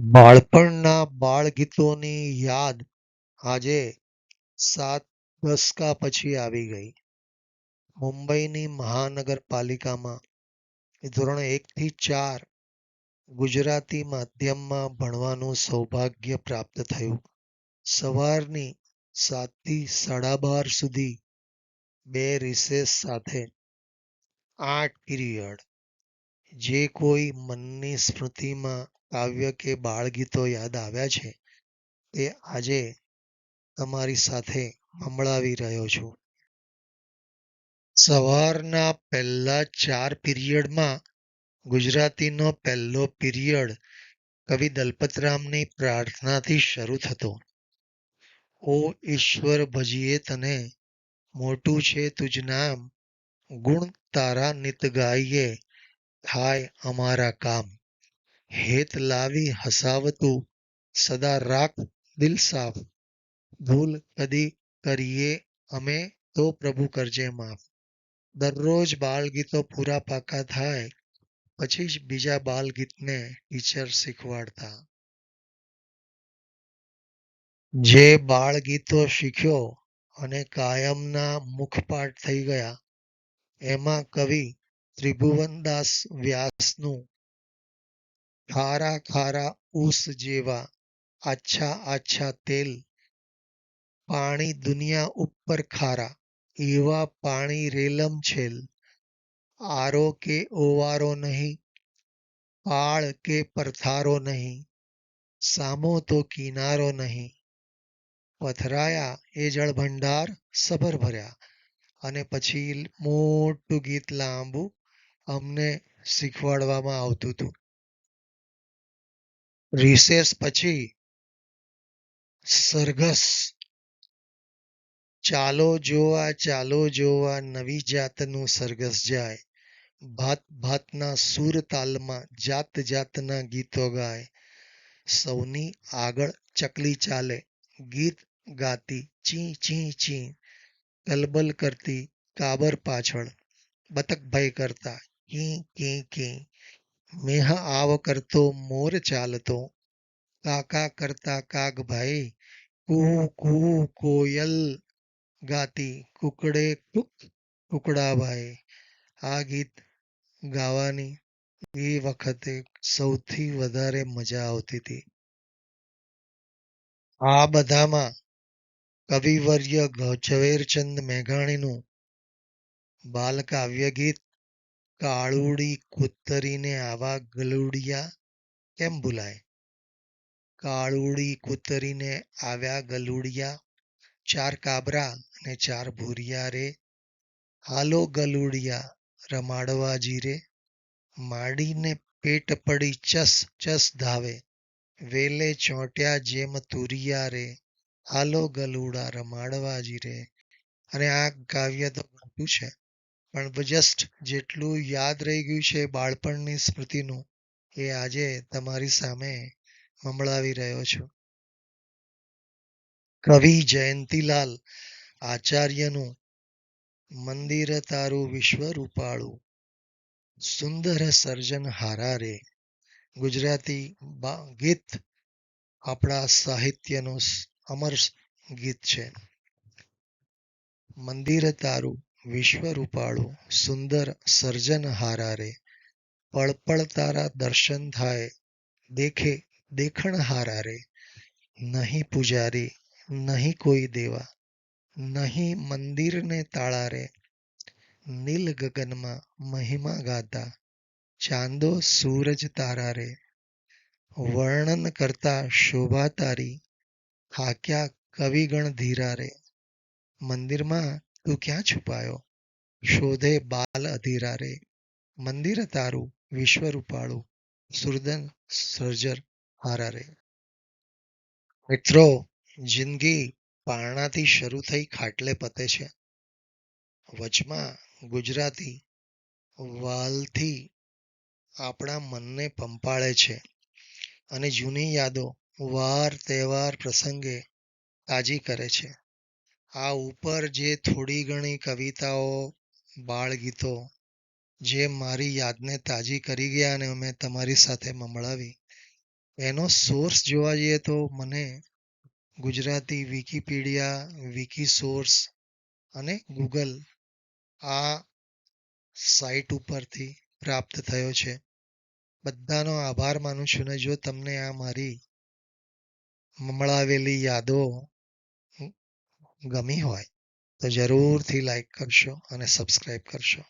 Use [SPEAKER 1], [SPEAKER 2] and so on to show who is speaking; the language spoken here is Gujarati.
[SPEAKER 1] બાળપણના બાળગીતોની યાદ આજે સાત દસકા પછી આવી ગઈ. મુંબઈની મહાનગરપાલિકામાં ધોરણ એકથી ચાર ગુજરાતી માધ્યમમાં ભણવાનું સૌભાગ્ય પ્રાપ્ત થયું. સવારની સાતથી સાડા બાર સુધી બે રિસેસ સાથે આઠ પિરિયડ. જે કોઈ મનની સ્મૃતિમાં કાવ્ય કે બાળગીતો યાદ આવ્યા છે, તે આજે તમારી સાથે સંભળાવી રહ્યો છું. સવારના પહેલા ચાર પિરિયડમાં ગુજરાતીનો પહેલો પિરિયડ કવિ દલપતરામની પ્રાર્થનાથી શરૂ થતો. ઓ ઈશ્વર ભજીએ તને, મોટું છે તુજ નામ, ગુણ તારા નિત ગાઈએ થાય અમારા કામ. હેત લાવી હસાવતું, સદા રાખ દિલ સાફ ભૂલ કદી કરીએ અમે તો પ્રભુ કરજે માફ. દરરોજ બાળગીતો પૂરા પાકા થાય, પછી જ બીજા બાલગીતને ટીચર શીખવાડતા. જે બાળગીતો શીખ્યો અને કાયમના મુખપાઠ થઈ ગયા, એમાં કવિ ત્રિભુવનદાસ વ્યાસનું ખારા ખારા ઉસ જેવા આછા આછા તેલ પાણી દુનિયા ઉપર ખારા, એવા પાણી રેલમછેલ આરો કે ઓવારો નહીં, પાળ કે પરથારો નહીં, સામો તો કિનારો નહીં. પથરાયા એ જળભંડાર સભર ભર્યા અને પછી મોટું ગીત લાંબુ અમને શીખવાડવામાં આવતું હતું. રિસેસ પછી સરઘસ ચાલો જોવા ચાલો જોવા નવી જાતનું સરઘસ જાય. ભાત ભાતના સૂર તાલમાં જાત જાતના ગીતો ગાય. સૌની આગળ ચકલી ચાલે ગીત ગાતી ચી ચી ચી કલબલ કરતી કાબર પાછળ બતકભાઈ કરતા કી કી કી મેહ આવ કરતો મોર ચાલતો કાકા કરતા કાગભાઈ કૂ કૂ, કોયલ ગાતી કુકડે કૂક કુકડાભાઈ. આ ગીત ગાવાની એ વખતે સૌથી વધારે મજા આવતી હતી. આ બધામાં કવિવર્ય ઝવેરચંદ મેઘાણીનું બાલકાવ્ય ગીત કાળુડી કૂતરીને આવા ગલુડિયા કેમ બોલાય કાળુડી કૂતરીને આવ્યા ગલુડિયા, ચાર કાબરા અને ચાર ભૂરિયા રે. હાલો ગલુડિયા, રમાડવા જીરે. માડીને પેટ પડી ચસ ચસ ધાવે. વેલે ચોંટ્યા જેમ તુરિયા રે. હાલો ગલુડા, રમાડવા જીરે. અને આ કાવ્ય તો મોટું છે. પણ જસ્ટ જેટલું યાદ રહી ગયું છે બાળપણની સ્મૃતિનું, એ આજે તમારી સામે મમળાવી રહ્યો છું. કવિ જયંતિલાલ આચાર્યનું મંદિર તારું વિશ્વ રૂપાળું, સુંદર સર્જન હારા રે ગુજરાતી ગીત આપણા સાહિત્યનું અમર ગીત છે. મંદિર તારું વિશ્વ રૂપાળું સુંદર સર્જન હારા રે પળ પળ તારા દર્શન થાય દેખે દેખણ હારા રે નહીં પુજારી નહીં કોઈ દેવા નહીં મંદિરને તાળા રે નીલ ગગનમાં મહિમા ગાતા ચાંદો સૂરજ તારા રે વર્ણન કરતા શોભા તારી થાક્યા કવિગણ ધીરા રે મંદિરમાં તું ક્યાં છુપાયો? શોધે બાલ અધીરા મંદિર તારું વિશ્વ રૂપાળું સુરદન સર્જર હારા મિત્રો, જિંદગી પારણાથી શરૂ થઈ ખાટલે પતે છે. વચમાં ગુજરાતી વાલથી આપણા મનને પંપાળે છે. અને જૂની યાદો વાર તહેવાર પ્રસંગે તાજી કરે છે. આ ઉપર જે થોડી ઘણી કવિતાઓ, બાળગીતો, જે મારી યાદને તાજી કરી ગયા અને મેં તમારી સાથે મમળાવી એનો સોર્સ જોવા જઈએ તો મને ગુજરાતી વિકીપીડિયા વિકી સોર્સ અને ગૂગલ આ સાઇટ ઉપરથી પ્રાપ્ત થયો છે. બધાનો આભાર માનું છું. ને જો તમને આ મારી મમળાવેલી યાદો ગમી હોય તો જરૂરથી લાઈક કરશો અને સબસ્ક્રાઈબ કરશો.